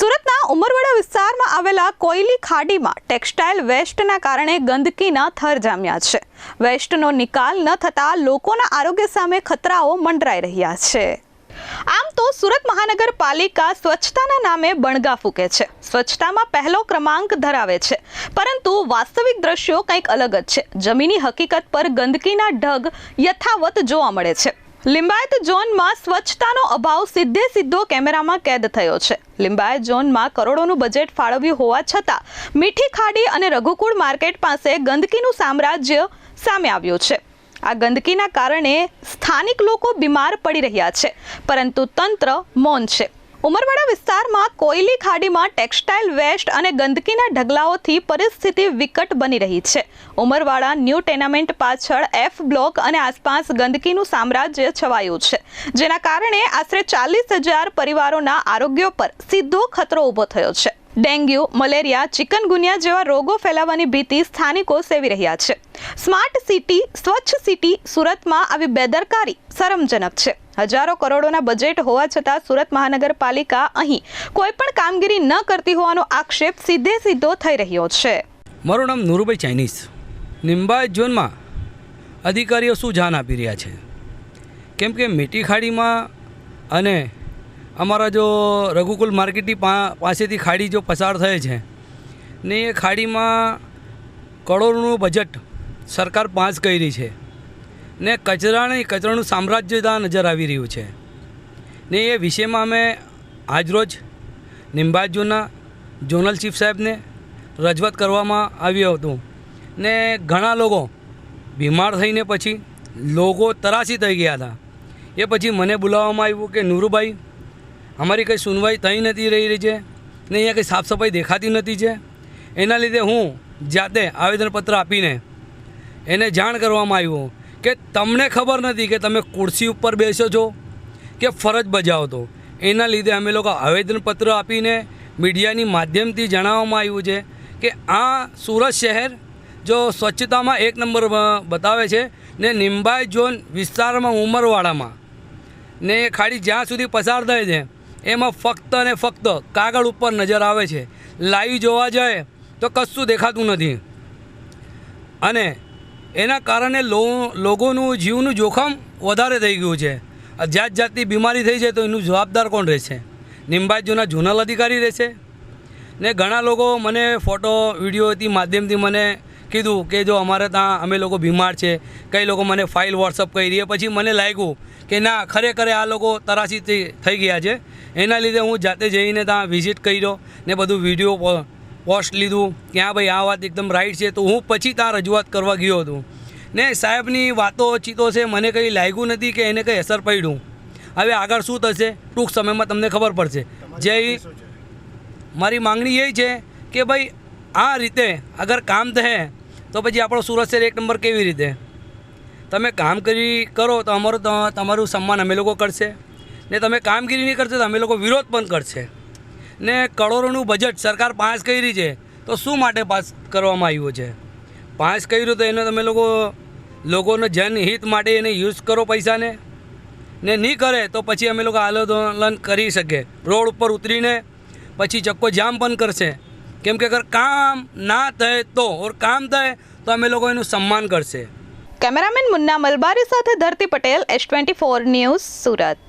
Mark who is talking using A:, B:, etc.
A: સુરતના ઉમરવાડા વિસ્તારમાં આવેલા કોયલી ખાડીમાં ટેક્સટાઇલ વેસ્ટના કારણે ગંદકીના થર જામ્યા છે. વેસ્ટનો નિકાલ ન થતાં લોકોના આરોગ્ય સામે ખતરાઓ મંડરાઈ રહ્યા છે. આમ તો સુરત મહાનગરપાલિકા સ્વચ્છતાના નામે બણગા ફૂકે છે. સ્વચ્છતામાં પહેલો ક્રમાંક ધરાવે છે. પરંતુ વાસ્તવિક દ્રશ્યો કંઈક અલગ જ છે. જમીની હકીકત પર ગંદકીના ઢગ યથાવત જોવા મળે છે. લિંબાયત ઝોનમાં સ્વચ્છતાનો અભાવ સીધે સીધો કેમેરામાં કેદ થયો છે. લિંબાયત ઝોનમાં કરોડોનું બજેટ ફાળવ્યું હોવા છતાં મીઠી ખાડી અને રઘુકુળ માર્કેટ પાસે ગંદકીનું સામ્રાજ્ય સામે આવ્યું છે. આ ગંદકીના કારણે સ્થાનિક લોકો બીમાર પડી રહ્યા છે, પરંતુ તંત્ર મૌન છે. ઉમરવાડા વિસ્તારમાં કોયલી ખાડીમાં ટેક્સટાઇલ વેસ્ટ અને ગંદકીના ઢગલાઓથી પરિસ્થિતિ વિકટ બની રહી છે. ઉમરવાડા ન્યૂ ટેનામેન્ટ પાછળ એફ બ્લોક અને આસપાસ ગંદકીનું સામ્રાજ્ય છવાયું છે. જેના કારણે આશરે ચાલીસ હજાર પરિવારોના આરોગ્ય પર સીધો ખતરો ઊભો થયો છે. ડેન્ગ્યુ, મલેરિયા, ચિકનગુનિયા જેવા રોગો ફેલાવાની ભીતિ સ્થાનિકો સેવી રહ્યા છે. સ્માર્ટ સિટી, સ્વચ્છ સિટી સુરતમાં આવી બેદરકારી શરમજનક છે. હજારો કરોડોના બજેટ હોવા છતાં સુરત મહાનગરપાલિકા અહીં કોઈ પણ કામગીરી ન કરતી હોવાનો આક્ષેપ સીધે સીધો થઈ રહ્યો છે.
B: મારું નામ નુરુભાઈ ચાઇનીઝ. નિંબાયત ઝોનમાં અધિકારીઓ શું જાન આપી રહ્યા છે? કેમ કે મીઠી ખાડીમાં અને અમારા જો રઘુકુલ માર્કેટની પાસેથી ખાડી જો પસાર થઈ છે, ને એ ખાડીમાં કરોડોનું બજેટ સરકાર પાસ કરી છે. ને કચરાને, કચરાનું સામ્રાજ્ય ત્યાં નજર આવી રહ્યું છે. ને એ વિષયમાં અમે આજરોજ નિંબાજુના ઝોનલ ચીફ સાહેબને રજૂઆત કરવામાં આવ્યું હતું. ને ઘણા લોકો બીમાર થઈને પછી લોકો તરાસી થઈ ગયા હતા. એ પછી મને બોલાવવામાં આવ્યું કે, નૂરુભાઈ, અમારી કંઈ સુનવાઈ થઈ નથી રહી રહી છે ને અહીંયા કંઈ સાફ સફાઈ દેખાતી નથી છે. એના લીધે હું જાતે આવેદનપત્ર આપીને એને જાણ કરવામાં આવ્યું કે તમને ખબર નથી કે તમે ખુરશી ઉપર બેસો છો કે ફરજ બજાવો તો એના લીધે અમે લોકો આવેદનપત્ર આપીને મીડિયાની માધ્યમથી જણાવવામાં આવ્યું છે કે આ સુરત શહેર જો સ્વચ્છતામાં એક નંબર બતાવે છે ને નિંબાઈ ઝોન વિસ્તારમાં ઉમરવાડામાં ને એ ખાડી જ્યાં સુધી પસાર થાય છે, એમાં ફક્ત ને ફક્ત કાગળ ઉપર નજર આવે છે. લાઈવ જોવા જાય તો કશું દેખાતું નથી. અને એના કારણે લો લોકોનું જીવનું જોખમ વધારે થઈ ગયું છે. જાત જાતની બીમારી થઈ જાય તો એનું જવાબદાર કોણ રહેશે? નિંબાજ જૂના અધિકારી રહેશે? ને ઘણા લોકો મને ફોટો વિડીયોથી માધ્યમથી મને કીધું કે જો અમારે ત્યાં અમે લોકો બીમાર છે, કઈ લોકો મને ફાઇલ વોટ્સઅપ કરી એ પછી મને લાગ્યું કે ના, ખરેખર આ લોકો તરાસી થઈ ગયા છે. એના લીધે હું જાતે જઈને ત્યાં વિઝિટ કર્યો ને બધું વીડિયો પોસ્ટ લીધું. કે હા ભાઈ આ વાત એકદમ રાઈટ છે. તો હું પછી ત્યાં રજૂઆત કરવા ગયો હતો. ને સાહેબની વાતો ચીતો છે મને કંઈ લાગ્યું નથી કે એને કંઈ અસર પડ્યું હવે આગળ શું થશે? ટૂંક સમયમાં તમને ખબર પડશે. જય મારી માંગણી એ છે કે ભાઈ આ રીતે અગર કામ થશે તો પછી આપણો સુરત શહેર એક નંબર કેવી રીતે? તમે કામ કરી કરો તો અમારું તમારું સન્માન અમે લોકો કરશે. ને તમે કામગીરી નહીં કરશો તો અમે લોકો વિરોધ પણ કરશે. ને કરોડોનું બજેટ સરકાર પાસ કરી છે, તો શું માટે પાસ કરવામાં આવ્યું છે? પાસ કર્યું તો એનો તમે લોકો, લોકોનો જનહિત માટે એને યુઝ કરો પૈસાને. ને નહીં કરે તો પછી અમે લોકો આંદોલન કરી શકીએ રોડ ઉપર ઉતરીને પછી ચક્કો જામ પણ કરશે. કેમ કે અગર કામ ના થાય તો, ઓર કામ થાય તો અમે લોકો એનું સન્માન કરશે.
A: કેમેરામેન મુન્ના મલબારી સાથે Dharti Patel, S twenty four news Surat.